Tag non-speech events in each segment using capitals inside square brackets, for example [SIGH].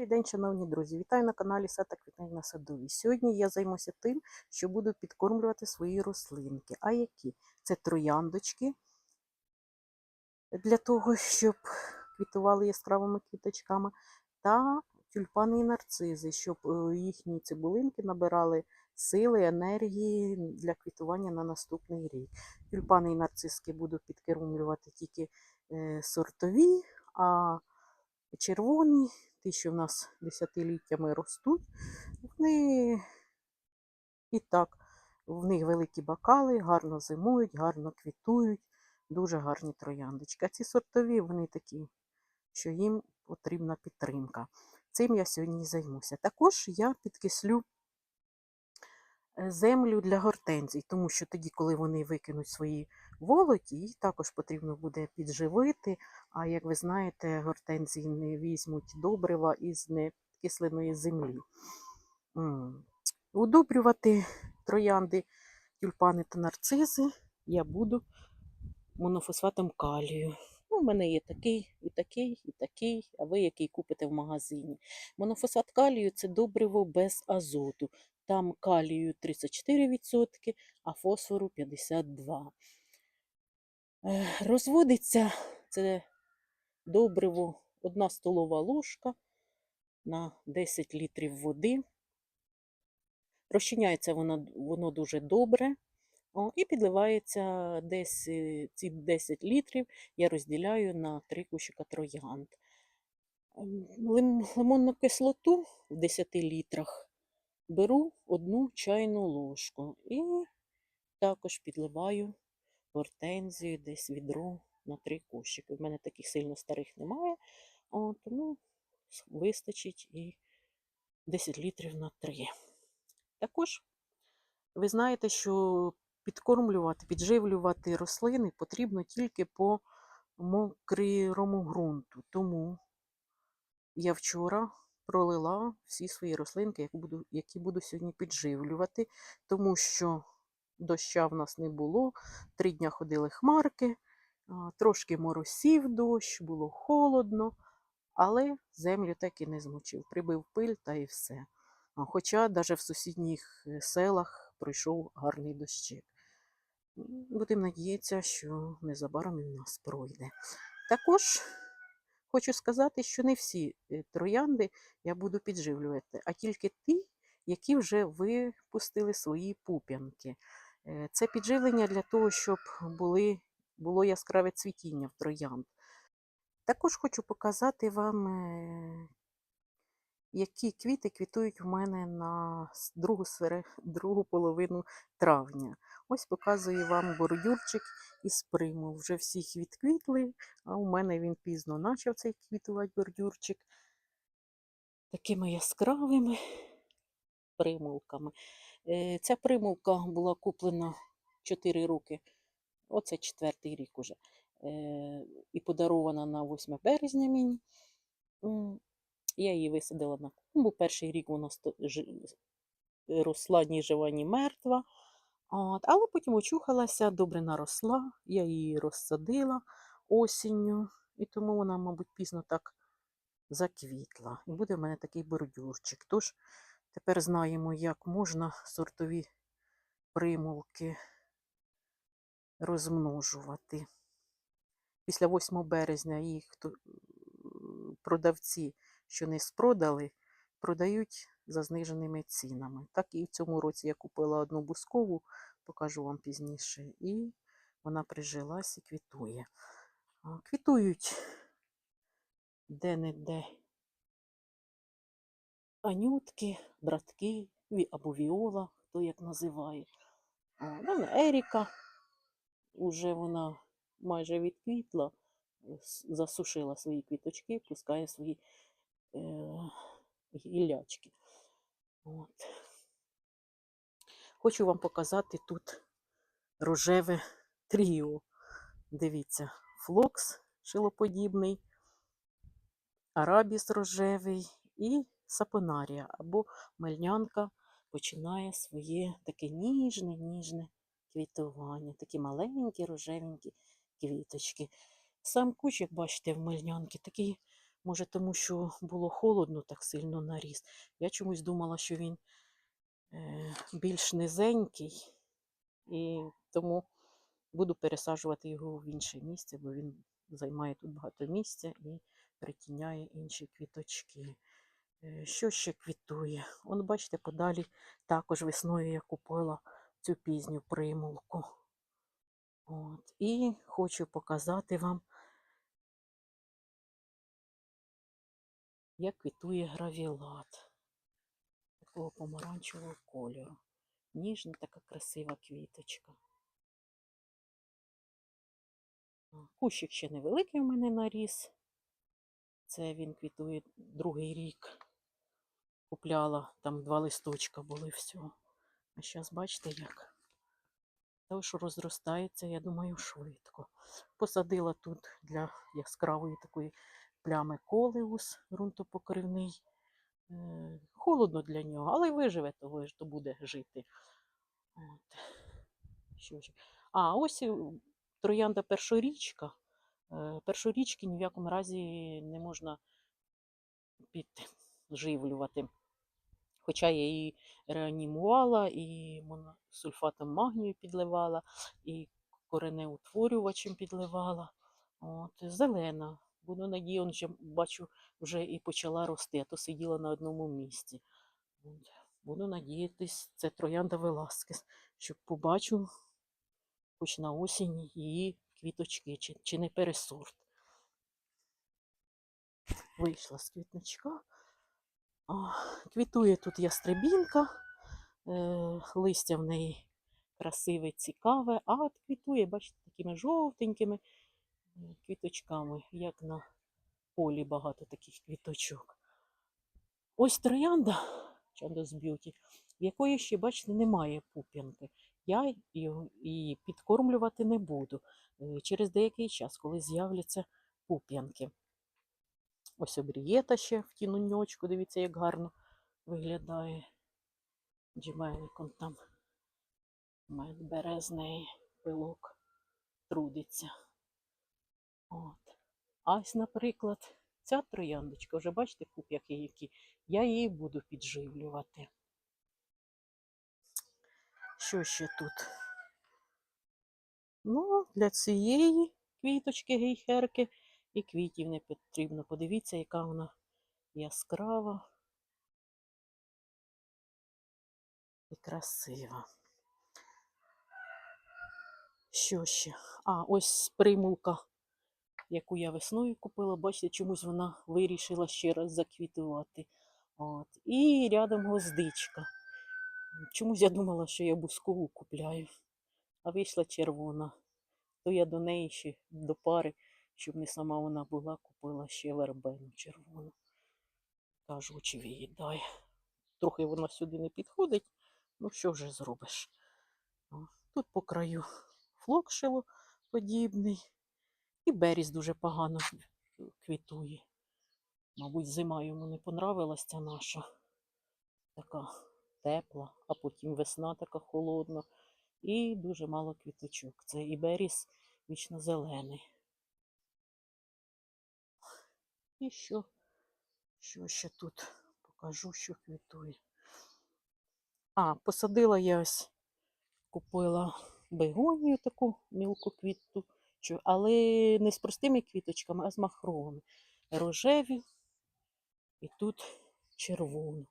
Добрий день, шановні друзі! Вітаю на каналі Сад та Квітнень на садовій. Сьогодні я займуся тим, що буду підкормлювати свої рослинки. А які? Це трояндочки для того, щоб квітували яскравими квіточками, та тюльпани і нарцизи, щоб е, їхні цибулинки набирали сили, енергії для квітування на наступний рік. Тюльпани і нарциски буду підкормлювати тільки е, сортові, а червоні ті, що в нас десятиліттями ростуть, вони і так, в них великі бокали, гарно зимують, гарно квітують, дуже гарні трояндочки. А ці сортові, вони такі, що їм потрібна підтримка. Цим я сьогодні займуся. Також я підкислю землю для гортензій, тому що тоді, коли вони викинуть свої волоті, їх також потрібно буде підживити. А як ви знаєте, гортензії не візьмуть добрива із некисленої землі. Удобрювати троянди, тюльпани та нарцизи я буду монофосфатом калію. Ну, у мене є такий, і такий, і такий, а ви який купите в магазині. Монофосфат калію це добриво без азоту. Там калію 34%, а фосфору 52%. Е, Розводиться це добриво 1 столова ложка на 10 літрів води. Розчиняється воно, воно дуже добре. О, і підливається десь е, ці 10 літрів, я розділяю на 3 кущика троянд. Ем, Лимонну кислоту в 10 літрах беру одну чайну ложку і також підливаю гортензію, десь відро на 3 кущики. В мене таких сильно старих немає, тому с- вистачить і 10 літрів на 3. Також ви знаєте, що підкормлювати, підживлювати рослини потрібно тільки по мокрому ґрунту. Тому я вчора пролила всі свої рослинки, які буду, які буду сьогодні підживлювати, тому що доща в нас не було. Три дня ходили хмарки, трошки моросів дощ, було холодно, але землю так і не змочив. Прибив пиль та і все. Хоча навіть в сусідніх е, селах пройшов гарний дощик. Будемо надіятися, що незабаром і в нас пройде. Також хочу сказати, що не всі е, троянди я буду підживлювати, а тільки ті, які вже випустили свої пуп'янки. Е, Це підживлення для того, щоб були, було яскраве цвітіння в троянд. Також хочу показати вам е, які квіти квітують в мене на другу, сере- [LAUGHS] другу половину травня. Ось показую вам бордюрчик із приму. Вже всіх відквітли, а у мене він пізно почав цей квітувати бордюрчик такими яскравими примулками. Е, Ця примулка була куплена 4 роки, оце четвертий рік уже, е, і подарована на 8 березня мені. Я її висадила на клумбу. Перший рік вона росла ні жива, ні мертва. От, але потім очухалася, добре наросла, я її розсадила осінню, і тому вона, мабуть, пізно так заквітла. І буде в мене такий бордюрчик. Тож тепер знаємо, як можна сортові примулки розмножувати. Після 8 березня їх продавці, що не спродали, продають за зниженими цінами. Так і в цьому році я купила одну бускову, покажу вам пізніше, і вона прижилась і квітує. Квітують де-не-де анютки, братки або віола, хто як називає. Еріка, уже вона майже відквітла, засушила свої квіточки, пускає свої е, гіллячки. От. Хочу вам показати тут рожеве тріо. Дивіться, флокс шилоподібний, арабіс рожевий і сапонарія або мельнянка починає своє таке ніжне, ніжне квітування. Такі маленькі рожевенькі квіточки. Сам кущик, бачите, в мельнянки такий Може, тому що було холодно, так сильно наріс. Я чомусь думала, що він е, більш низенький, і тому буду пересаджувати його в інше місце, бо він займає тут багато місця і притіняє інші квіточки. Е, Що ще квітує? Он, бачите, подалі також весною я купила цю пізню примулку. От. І хочу показати вам, як квітує гравілат такого помаранчевого кольору. Ніжна така красива квіточка. Кущик ще невеликий у мене наріс. Це він квітує другий рік. Купляла, там два листочка були всього. А зараз бачите як? Що розростається, я думаю, швидко. Посадила тут для яскравої такої плями колеус ґрунтопокривний. Е, Холодно для нього, але й виживе, того то буде жити. От. Що ж. А, ось троянда першорічка. Е, Першорічки ні в якому разі не можна підживлювати. Хоча я її реанімувала, і моносульфатом магнію підливала, і коренеутворювачем підливала. От, зелена. Буду надію, он бачу, вже і почала рости, а то сиділа на одному місці. Буду надіятись, це троянда Веласкес, щоб побачу хоч на осінь її квіточки, чи, чи не пересорт. Вийшла з квітничка. А, Квітує тут ястребінка, е, листя в неї красиве, цікаве, а от квітує, бачите, такими жовтенькими квіточками, як на полі багато таких квіточок. Ось троянда Chandos Beauty, в якої ще, бачите, немає пуп'янки. Я її підкормлювати не буду е, через деякий час, коли з'являться пуп'янки. Ось обрієта ще в тінуньочку, дивіться, як гарно виглядає. Джемеликом там мед бере з пилок, трудиться. От. А ось, наприклад, ця трояндочка, вже бачите, куп пуп'яки які, я її буду підживлювати. Що ще тут? Ну, для цієї квіточки гейхерки і квітів не потрібно. Подивіться, яка вона яскрава і красива. Що ще? А, ось примулка, яку я весною купила. Бачите, чомусь вона вирішила ще раз заквітувати. От. І рядом гвоздичка. Чомусь я думала, що я бускову купляю, а вийшла червона. То я до неї ще до пари, щоб не сама вона була, купила ще вербену червону. Кажу, очі виїдає. Трохи вона сюди не підходить, ну що вже зробиш. Тут по краю флокшило подібний. І беріз дуже погано квітує. Мабуть, зима йому не понравилась ця наша. Така тепла, а потім весна така холодна. І дуже мало квіточок. Це і беріз вічно зелений. І що? Що ще тут покажу, що квітує. А, посадила я ось, купила бегонію таку мілку квіту, але не з простими квіточками, а з махровими. Рожеві і тут червону.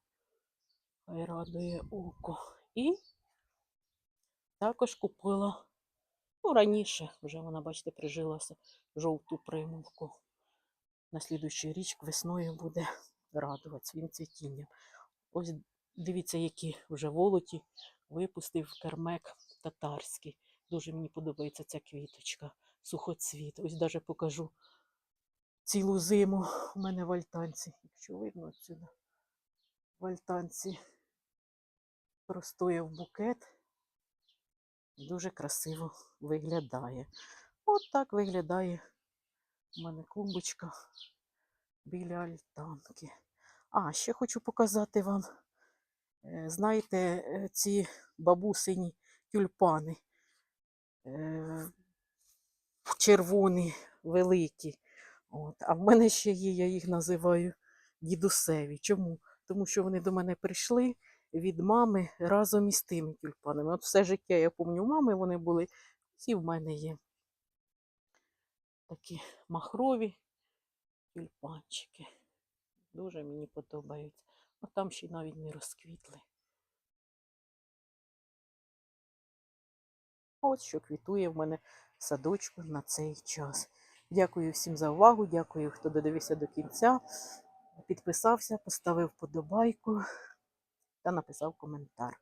Хай радує око. І також купила, ну, раніше, вже вона, бачите, прижилася жовту примулку. На слідуючий річ весною буде радувати своїм цвітінням. Ось дивіться, які вже волоті випустив кермек татарський. Дуже мені подобається ця квіточка, сухоцвіт. Ось даже покажу цілу зиму у мене в альтанці. Якщо видно отсюди, в альтанці простояв букет. Дуже красиво виглядає. От так виглядає у мене клумбочка біля альтанки. А, ще хочу показати вам, е, знаєте, е, ці бабусині тюльпани. Червоні, великі. От. А в мене ще є, я їх називаю дідусеві. Чому? Тому що вони до мене прийшли від мами разом із тими тюльпанами. От все життя я пам'ятаю, у мами вони були, всі в мене є. Такі махрові тюльпанчики. Дуже мені подобаються. А там ще й навіть не розквітли. Ось що квітує в мене садочку на цей час. Дякую всім за увагу. Дякую, хто додивився до кінця. Підписався, поставив подобайку та написав коментар.